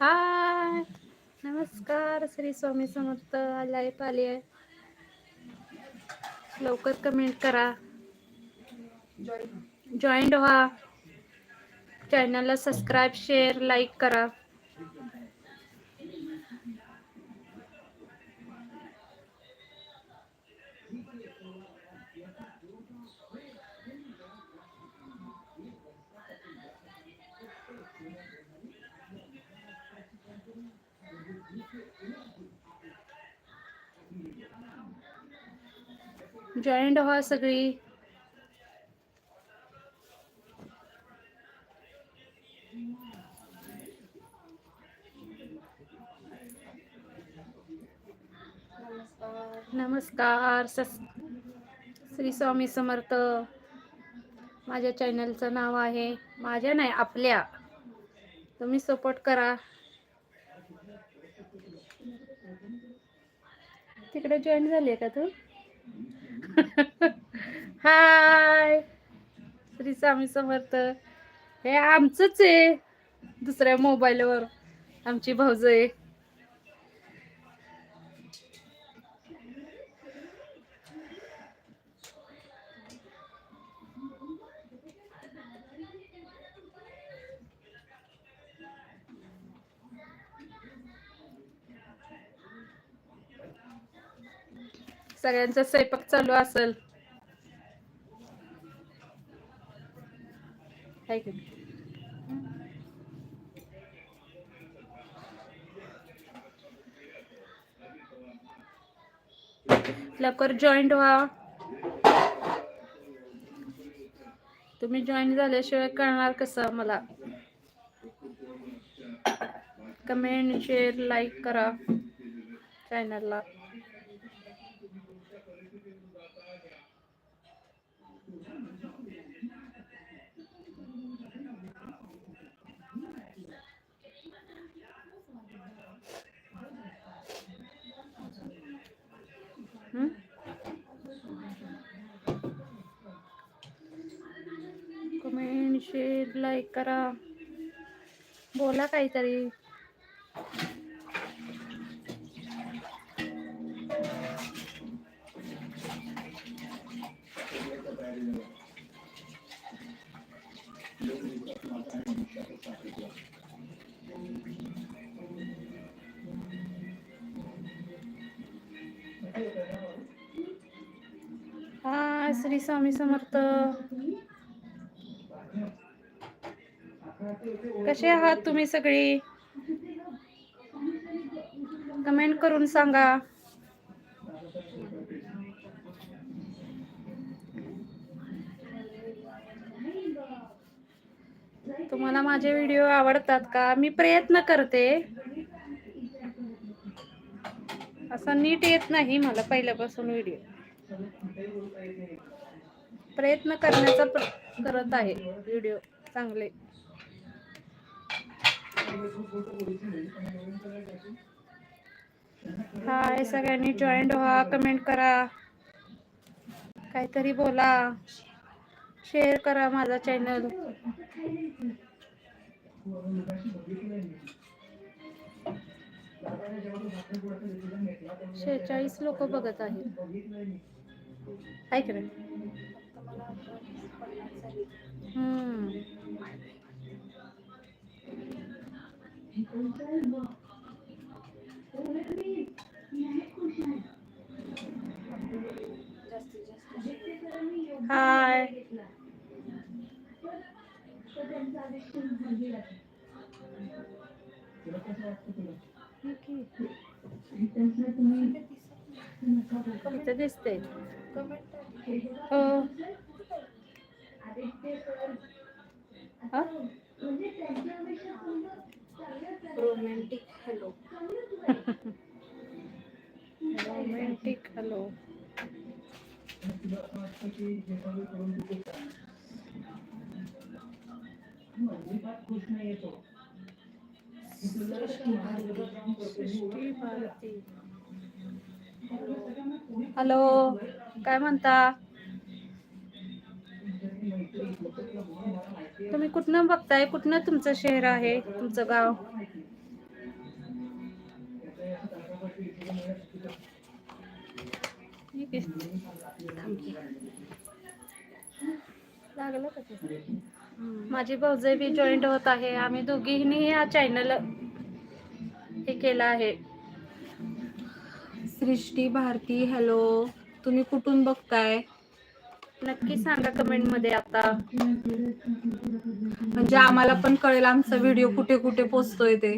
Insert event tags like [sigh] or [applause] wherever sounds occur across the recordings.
हाय. नमस्कार श्री स्वामी समर्थ लाईफ आली आहे लवकर कमेंट करा. जॉईंट व्हा. चॅनलला सबस्क्राईब शेअर लाईक करा. जॉईंट व्हा सगळी. नमस्कार सस श्री स्वामी समर्थ. माझ्या चॅनलचं नाव आहे माझ्या नाही आपल्या. तुम्ही सपोर्ट करा. तिकडे जॉईन झाली आहे का तू? हाय. श्री स्वामी समर्थ. हे आमचंच आहे दुसऱ्या मोबाईलवर. आमची भाऊज आहे सगळ्यांचा स्वयंपाक चालू असेल. हाय की? लवकर जॉईंट व्हा. तुम्ही जॉईन झाल्याशिवाय कळणार कसं मला. कमेंट शेअर लाईक करा चॅनलला लाईक करा. बोला काहीतरी. हा श्री स्वामी समर्थ. कसे आहात तुम्ही सगळी? कमेंट करून सांगा. तुम्हाला माझे व्हिडिओ आवडतात का? मी प्रयत्न करते. असा नीट येत नाही मला पहिल्यापासून व्हिडिओ. प्रयत्न करण्याचा प्र- करत आहे व्हिडिओ चांगले. हाय सगळ्यांनी जॉईंट व्हा कमेंट करा. काहीतरी बोला. शेअर करा माझा चॅनल शेहेचाळीस लोक बघत आहेत. ऐक रे हम्म. हाय इथं दिसते हो हा? हॅलो काय म्हणता? तुम्ही कुठनं बघताय? कुठनं तुमचं शहर आहे? तुमचं गाव? लागलं का माझी भाऊजाई बी जॉईंट होत आहे. आम्ही दोघींनी हा चॅनल हे केलं आहे. सृष्टी भारती हॅलो तुम्ही कुठून बघताय? नक्की सांगा कमेंटमध्ये आता. म्हणजे आम्हाला पण कळेल आमचा व्हिडिओ कुठे कुठे पोचतोय ते.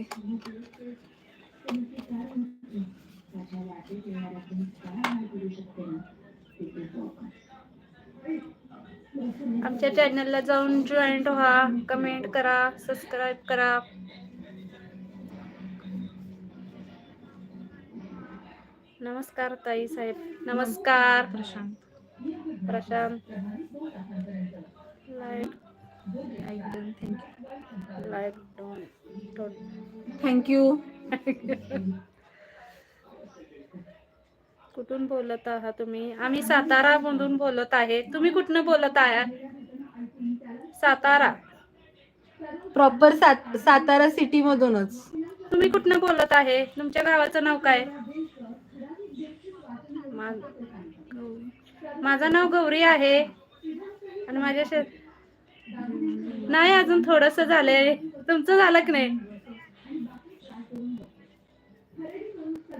आमच्या चॅनलला जाऊन जॉईंट व्हा कमेंट करा सबस्क्राईब करा. नमस्कार ताई साहेब. नमस्कार. प्रशांत. प्रशांत. लाईक एकदम thank you like done thank you कुठून बोलत आहात तुम्ही? आम्ही सातारा मधून बोलत आहे. तुम्ही कुठनं बोलत आहात? सातारा. प्रॉपर सात सातारा सिटी मधूनच. तुम्ही कुठनं बोलत आहे? तुमच्या गावाचं नाव काय? माझं नाव गौरी आहे. आणि माझ्या शेत नाही अजून थोडस झालंय. तुमचं झालं की नाही?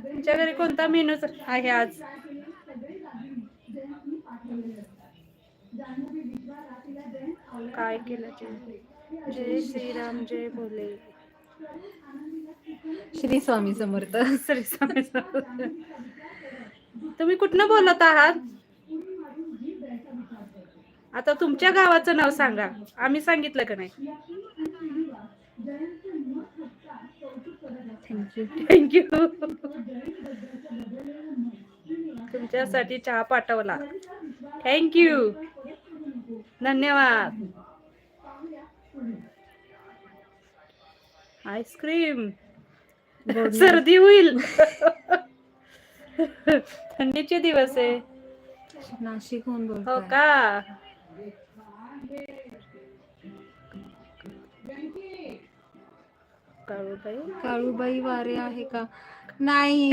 तुमच्या घरी कोणता मेनू आहे आज? काय केलं जय? जय श्रीराम जय भोले. श्री स्वामी समर्थ [laughs] श्री स्वामी समर्थ. तुम्ही कुठनं बोलत आहात? आता तुमच्या गावाचं नाव सांगा. आम्ही सांगितलं का नाही? थँक्यू थँक्यू तुमच्यासाठी चहा पाठवला. थँक्यू धन्यवाद. आईस्क्रीम सर्दी होईल. थंडीचे दिवस आहे. नाशिकहून हो बोलतोय. का? काळूबाई? काळूबाई वारे आहे का? नाही.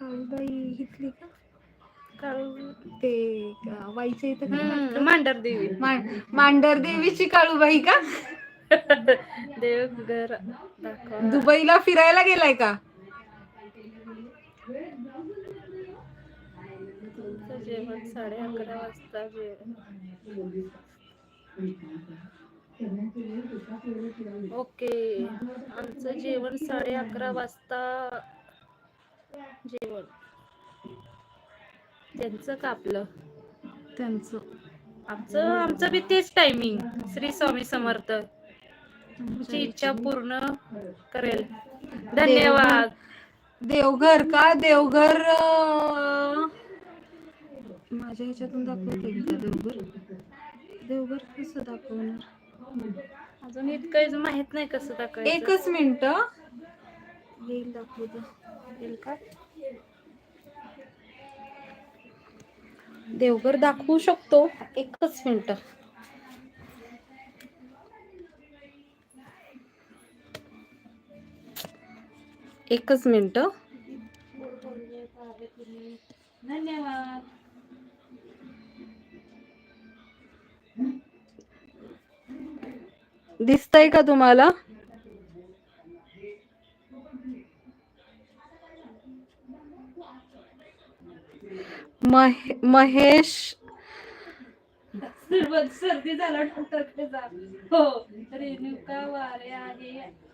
काळूबाई घेतली का? ते वाईच्या इथं? मांडर देवी मांडर देवीची काळूबाई का? देवघर दुबईला फिरायला गेलाय का? जेवण साडे अकरा वाजता ओके. आमचं जेवण साडे अकरा वाजता जेवण. त्यांचं का आपलं? त्यांचं. आमचं आमचं बी तेच टायमिंग श्री स्वामी समर्थ. तुमची इच्छा पूर्ण करेल. धन्यवाद. देवघर का? देवघर माझ्या ह्याच्यातून दाखवता का देवघर. देवघर कसं दाखवणार? अजून इतकं माहीत नाही कसं दाखवायचं. एकच मिनिट. येईल दाखवतो येईल का? देवघर दाखवू शकतो. एकच मिनिट. एकच मिनिट. धन्यवाद दिसतंय का तुम्हाला? महे महेश. सर्दी झाला हो रेणुका वारे आहे.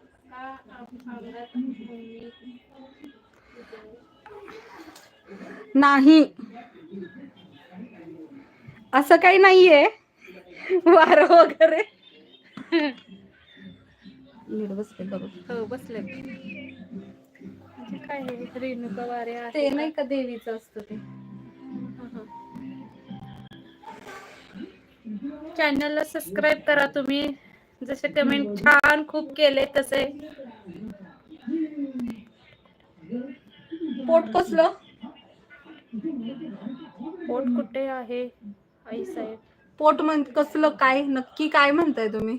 नाही. असं काही नाहीये. वार वगैरे. बसले बघ. हो बसले. म्हणजे काय रेणुका वारे ते नाही का देवीचं असतं ते? चॅनलला सबस्क्राईब करा तुम्ही. जसे कमेंट छान खूप केले तसे. पोट कसलं? पोट कुठे आहे आई साहेब? पोट म्हण कसलं काय नक्की काय म्हणताय तुम्ही?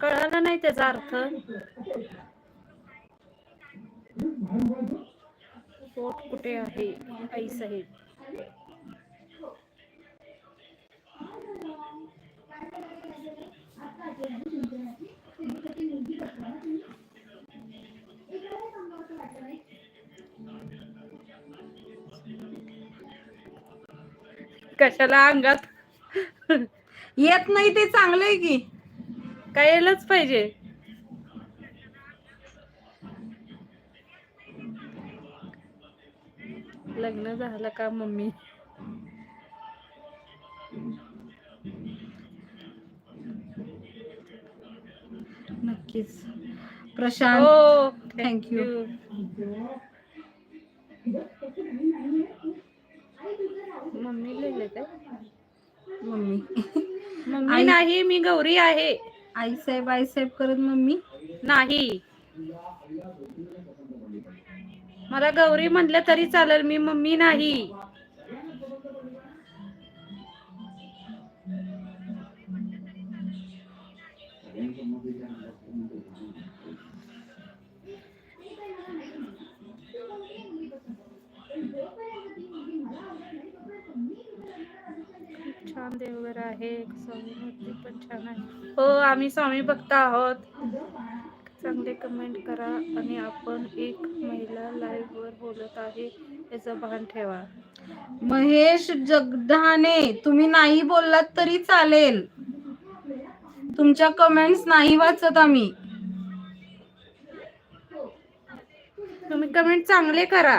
कळालं नाही त्याचा अर्थ. पोट कुठे आहे आई साहेब? कशाला अंगात? येत नाही ते चांगलं आहे की. काय यायलाच पाहिजे. लग्न झालं का मम्मी? नक्कीच. प्रशांत हो Thank you. मम्मी लिहिले मम्मी. मम्मी आई- नाही मी गौरी आहे. आई साहेब आई साहेब करत मम्मी? नाही. मला गौरी म्हटलं तरी चालेल मी मम्मी नाही. छान देवघर आहे स्वामी मूर्ती पण छान आहे. हो आम्ही स्वामी भक्त आहोत. चांगले कमेंट करा आणि आपण एक महिला लाईव्ह वर बोलत आहे याचं भान ठेवा. महेश जगदाने तुम्ही नाही बोललात तरी चालेल. तुमच्या कमेंट्स नाही वाचत आम्ही. तुम्ही कमेंट चांगले करा.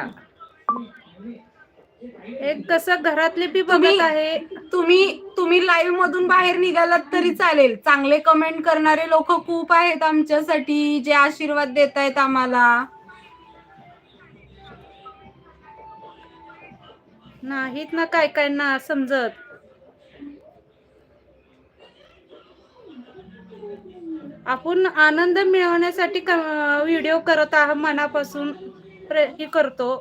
एक कसं घरातले बी बघत आहे. तुम्ही तुम्ही लाईव्ह मधून बाहेर निघालात तरी चालेल. चांगले कमेंट करणारे लोक खूप आहेत आमच्यासाठी जे आशीर्वाद देत आहेत आम्हाला. नाहीत ना काय काय ना समजत. आपण आनंद मिळवण्यासाठी व्हिडिओ करत आहोत मनापासून हे करतो.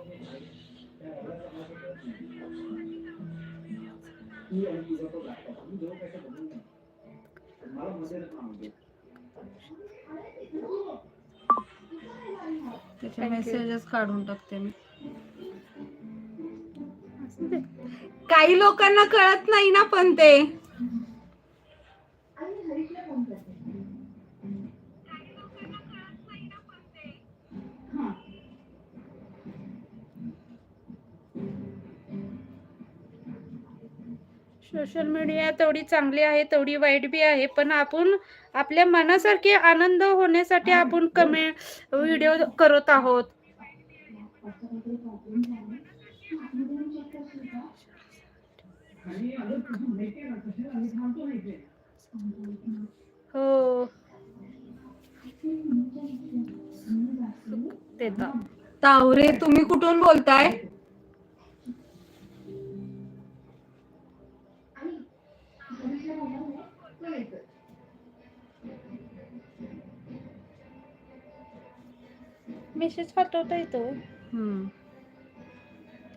त्याचे मेसेजेस काढून टाकते मी. काही लोकांना कळत नाही ना पण ते. सोशल मीडिया तेवढी चांगली आहे तेवढी वाईट बी आहे पण आपण आपल्या मनासारखे आनंद होण्यासाठी आपण कमे व्हिडिओ करत आहोत. हो. तावरे तुम्ही कुठून बोलताय? मेसेज पाठवता येतो हम्म.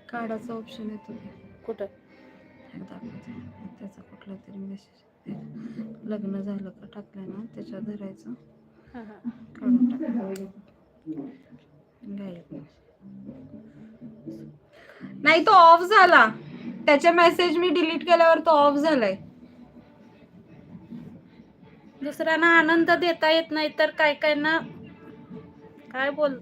काढाचा ऑप्शन येतो. कुठं हे दाखवते. त्याचा कुठला तरी मेसेज लग्न झालं का टाकलं ना त्याच्यावर धरायचं हा, हा. काढून टाकायचं गायब. नाही तो ऑफ झाला त्याचे मेसेज मी डिलीट केल्यावर तो ऑफ झालाय दुसऱ्यांना आनंद देता येत नाही तर काय काय ना काय बोल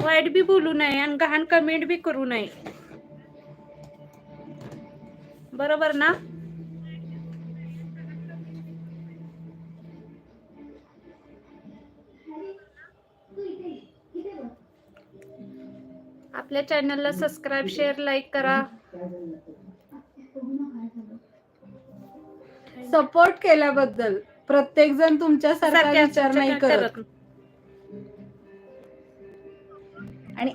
वाईट बी बोलू नये आणि घाण कमेंट बी करू नये. बरोबर ना? आपल्या चॅनलला सबस्क्राईब शेअर लाईक करा. सपोर्ट केल्याबद्दल प्रत्येक जण तुमच्यासारखा सारख्या विचार नाही तुमच्या करत आणि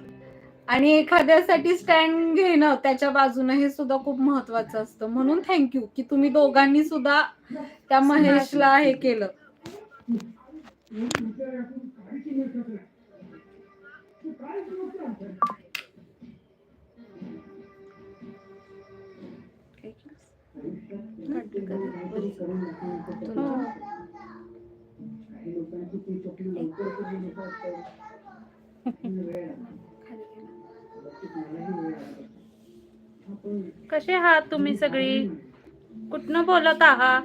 आणि एखाद्यासाठी स्टँड घेणं त्याच्या बाजूने हे सुद्धा खूप महत्वाचं असतं. म्हणून थँक्यू की तुम्ही दोघांनी सुद्धा त्या महेशला हे केलं. हो. कसे आहात तुम्ही सगळी? कुठनं बोलत आहात?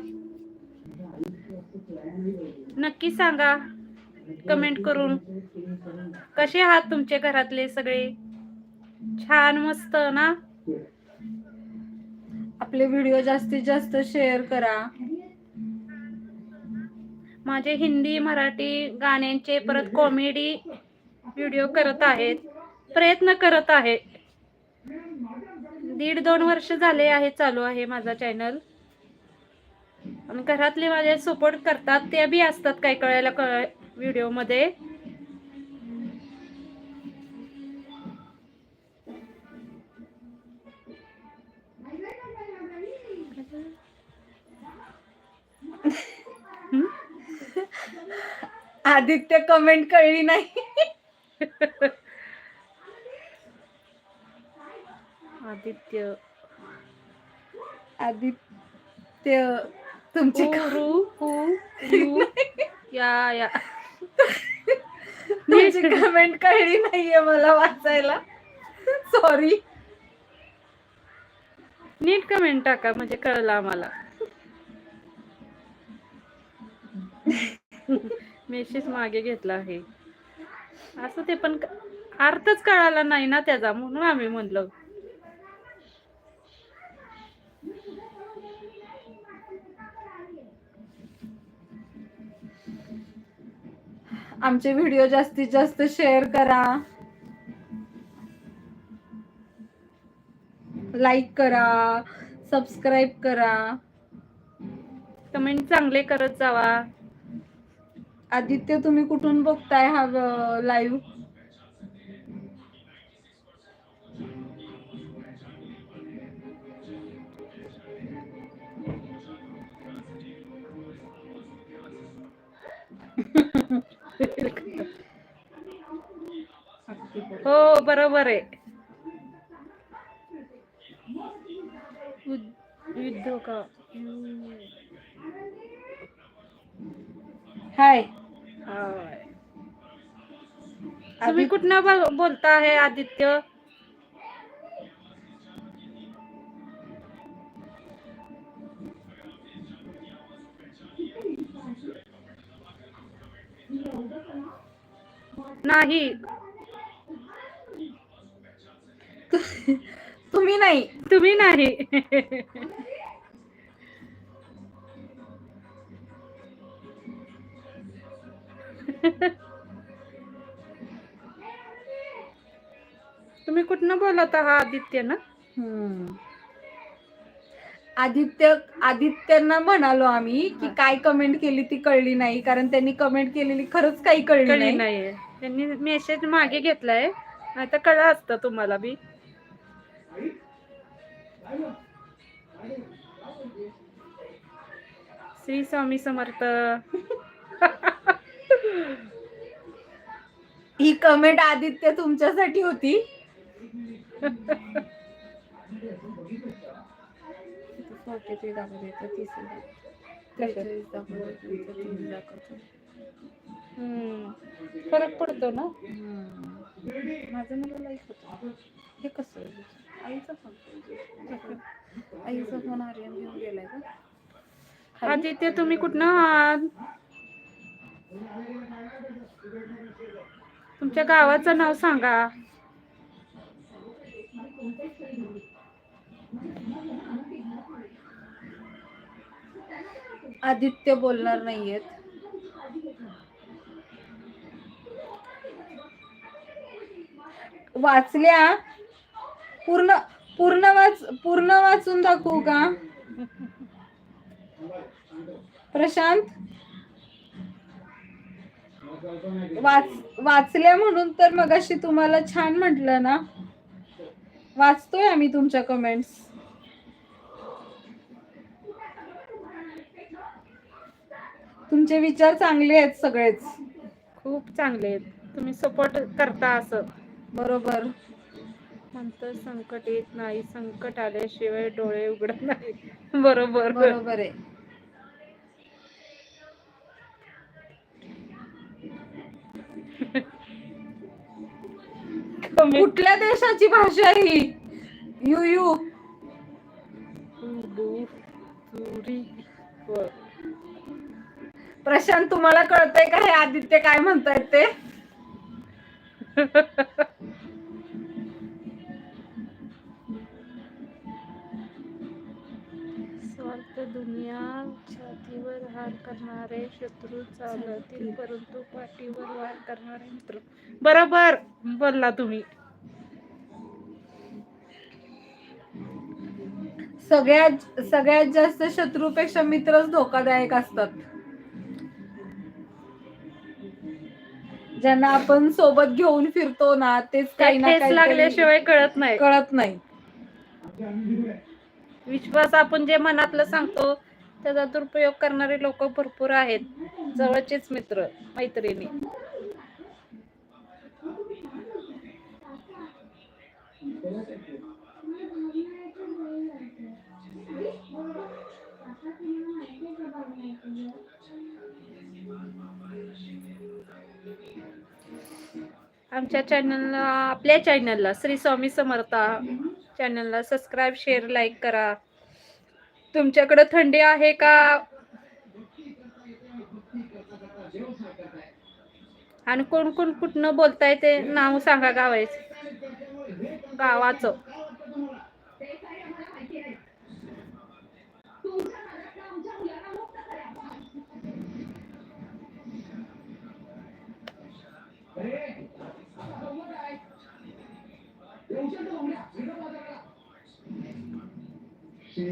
नक्की सांगा. कमेंट करून. कसे आहात तुमचे घरातले सगळे? छान मस्त ना? आपले व्हिडिओ जास्तीत जास्त शेअर करा. माझे हिंदी मराठी गाण्यांचे परत कॉमेडी व्हिडिओ करत आहेत प्रयत्न करत आहे दीड दोन वर्ष झाले आहे चालू आहे माझा चॅनल आणि घरातले माझे सपोर्ट करतात ते बी असतात काही कळायला कळ व्हिडिओमध्ये आदित्य कमेंट कळली नाही. आदित्य. आदित्य तुमची रु, हु, यु, या या. तुमची कमेंट कळली नाहीये मला वाचायला. सॉरी नीट कमेंट टाका म्हणजे कळलं आम्हाला. [laughs] मेसेज मागे घेतला आहे. असं ते पण अर्थच कळाला नाही ना त्याचा म्हणून आम्ही म्हणलो. आमचे व्हिडिओ जास्तीत जास्त शेअर करा. लाईक करा सबस्क्राईब करा. कमेंट चांगले करत जावा. आदित्य तुम्ही कुठून बघताय हा लाईव्ह हो बरोबर आहे. युद्ध का हम्म. हाय. हाय. तुम्ही कुठनं बोलता आहे आदित्य? नाही. तुम्ही नाही. तुम्ही नाही. [laughs] कुठनं बोलत आहात आदित्य ना हम्म. आदित्य आदित्यांना म्हणालो आम्ही की काय कमेंट केली ती कळली नाही कारण त्यांनी कमेंट केलेली खरंच काही कळली कळली नाही. नाहीये. त्यांनी मेसेज मागे घेतलाय. आता कळलं असतं तुम्हाला बी. श्री स्वामी समर्थ. [laughs] ही कमेंट आदित्य तुमच्यासाठी होती. हम्म. फरक पडतो ना माझं मला लाईक होतं हे कसं? आईचा फोन आईचा फोन आर्यन घेऊन गेलाय का? आदित्य तुम्ही कुठनं आहात तुमच्या गावाचं नाव सांगा आदित्य बोलणार नाहीयेत. वाचल्या. पूर्ण पूर्ण वाच पूर्ण वाचून दाखवू का? प्रशांत? वाच वाचल्या म्हणून तर मगाशी तुम्हाला छान म्हटलं ना. वाचतोय आम्ही तुमच्या कमेंट्स तुमचे विचार चांगले आहेत सगळेच. खूप चांगले आहेत. तुम्ही सपोर्ट करता असं. बरोबर. म्हणतं संकट येत नाही. संकट आल्याशिवाय डोळे उघडत नाही. [laughs] बरोबर. बरोबर आहे. कुठल्या देशाची भाषा आहे ही? You you. प्रशांत तुम्हाला कळतंय का हे आदित्य काय म्हणतायत ते? [laughs] स्वार्थ दुनिया छातीवर हार करणारे शत्रू चालतील परंतु पाठीवर वार करणारे मित्र. बरोबर बोलला तुम्ही. सगळ्यात सगळ्यात जास्त शत्रूपेक्षा मित्रच धोकादायक असतात. ज्यांना आपण सोबत घेऊन फिरतो ना तेच काही ना काही लागल्याशिवाय कळत नाही. कळत नाही. विश्वास आपण जे मनातलं सांगतो त्याचा दुरुपयोग करणारे लोक भरपूर आहेत. जवळचेच मित्र मैत्रिणी. आमच्या चॅनलला आपल्या चॅनलला श्री स्वामी समर्था. चॅनलला सबस्क्राईब शेअर लाईक करा. तुमच्याकडे थंडी आहे का? आणि कोण कोण कुठनं बोलताय ते नाव सांगा गावायचं गावाचं.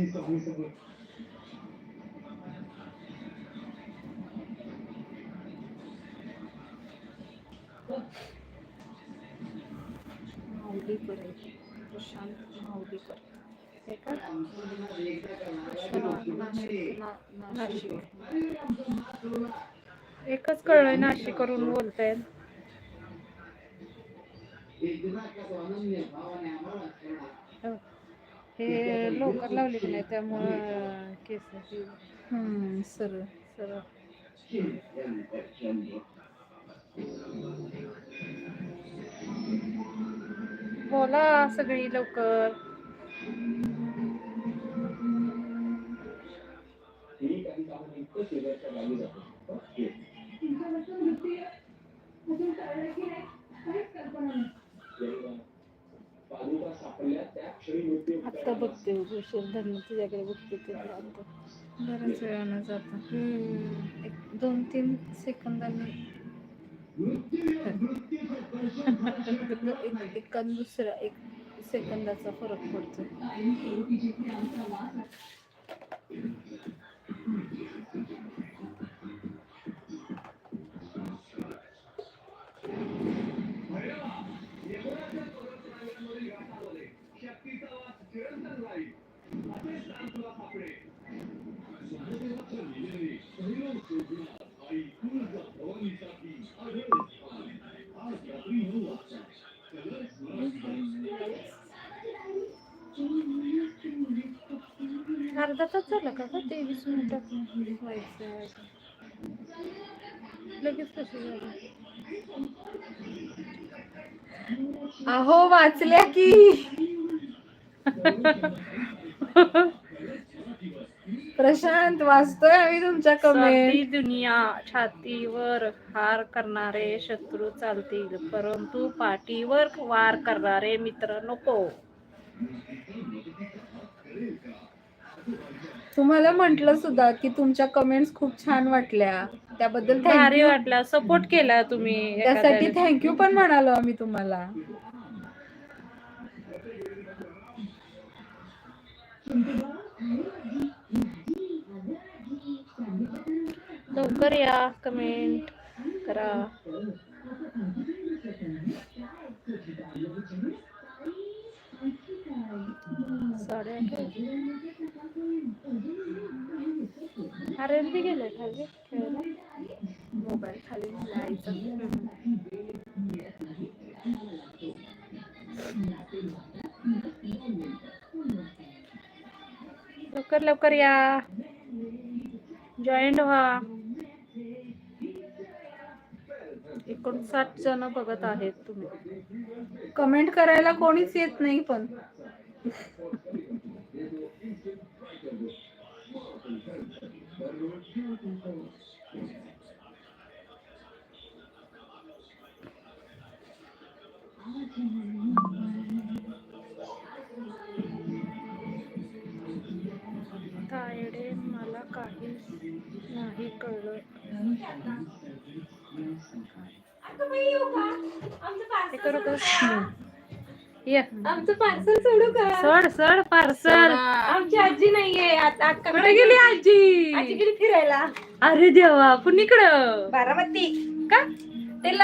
Isso, आहे. प्रशांत माऊलीकर हे का? नाशिक ना- एकच कळलंय नाशिक करून बोलतायत हे लोकर लावली की नाही त्यामुळं केस सरळ. सरळ. बोला सगळी लवकर. आत्ता बघते उशीर धरण तुझ्याकडे बघते ते आता. बऱ्याच वेळानं जातं. एक दोन तीन सेकंदांनी एक- एका दुसऱ्या एक सेकंदाचा फरक पडतो का तेवीस लगेच कशी अहो वाचल्या की. प्रशांत वाचतोय आम्ही तुमच्या कमेंट दुनिया छातीवर हार करणारे शत्रू चालतील परंतु पाठीवर वार करणारे मित्र नको. तुम्हाला म्हंटल सुद्धा की तुमच्या कमेंट्स खूप छान वाटल्या. त्याबद्दल भारी थँक्यू वाटला. सपोर्ट केला तुम्ही त्यासाठी. थँक्यू पण म्हणालो आम्ही तुम्हाला. लवकर या कमेंट करा. साडे आर्यन बी गेलाय खाली? खेळायला? मोबाईल खाली लवकर लवकर या. जॉईंट व्हा. एक एकोणसाठ जण बघत आहेत तुम्ही. कमेंट करायला कोणीच येत नाही पण. तायडे मला काही नाही कळलं. हे? ये. आमचं पार्सल सोडू का? सड सड पार्सल आमची आजी नाहीये. आता कुठे गेली आजी? आजी गेली फिरायला. अरे देवा कुणीकडं बारामती. का? ते